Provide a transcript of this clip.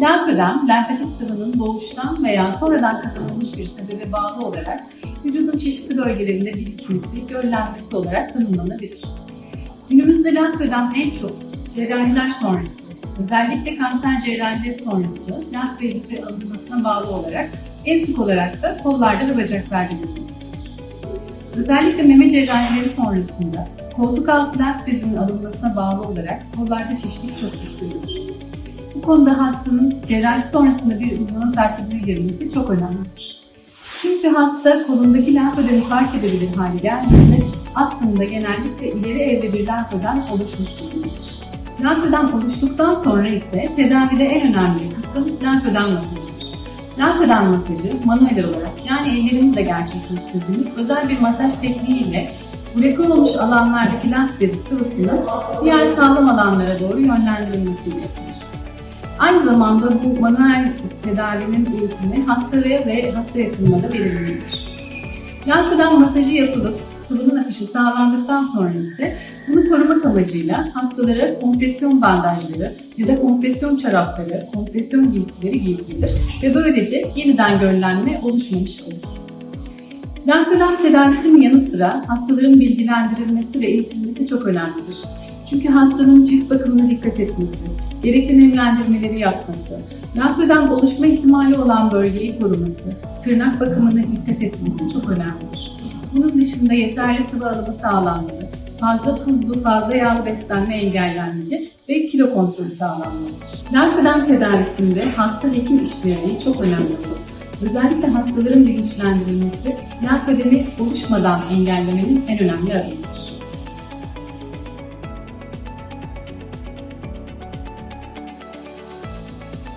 Lenfödem, lenfatik sıvının doğuştan veya sonradan kazanılmış bir sebebe bağlı olarak vücudun çeşitli bölgelerinde birikmesi, göllenmesi olarak tanımlanabilir. Günümüzde lenfödem en çok cerrahiler sonrası, özellikle kanser cerrahileri sonrası lenf bezi alınmasına bağlı olarak en sık olarak da kollarda ve bacaklarda görülmektedir. Özellikle meme cerrahileri sonrasında koltuk altı lenf bezinin alınmasına bağlı olarak kollarda şişlik çok sık görülür. Bu konuda hastanın cerrahi sonrasında bir uzmanın takibine girmesi çok önemlidir. Çünkü hasta kolundaki lenfödemi fark edebilir hale geldiğinde aslında genellikle ileri evre bir lenfödem oluşmuş durumdadır. Lenfödem oluştuktan sonra ise tedavide en önemli kısım lenfödem masajıdır. Lenfödem masajı manuel olarak yani ellerimizle gerçekleştirdiğimiz özel bir masaj tekniğiyle bloke olmuş alanlardaki lenf bezi sıvısının diğer sağlam alanlara doğru yönlendirilmesiyle yapılır. Aynı zamanda bu manuel tedavinin eğitimi hasta ve, hasta yakınlara verilmelidir. Lenfödem masajı yapılıp sıvının akışı sağlandıktan sonra ise bunu korumak amacıyla hastalara kompresyon bandajları ya da kompresyon çorapları, kompresyon giysileri giydirilir ve böylece yeniden göllenme oluşmamış olur. Lenfödem tedavisinin yanı sıra hastaların bilgilendirilmesi ve eğitilmesi çok önemlidir. Çünkü hastanın cilt bakımına dikkat etmesi, gerekli nemlendirmeleri yapması, lenfödem oluşma ihtimali olan bölgeyi koruması, tırnak bakımına dikkat etmesi çok önemlidir. Bunun dışında yeterli sıvı alımı sağlanmalı, fazla tuzlu, fazla yağlı beslenme engellenmeli ve kilo kontrolü sağlanmalıdır. Lenfödem tedavisinde hasta-hekim işbirliği çok önemlidir. Özellikle hastaların bilinçlendirilmesi lenfödemi oluşmadan engellemenin en önemli adımıdır.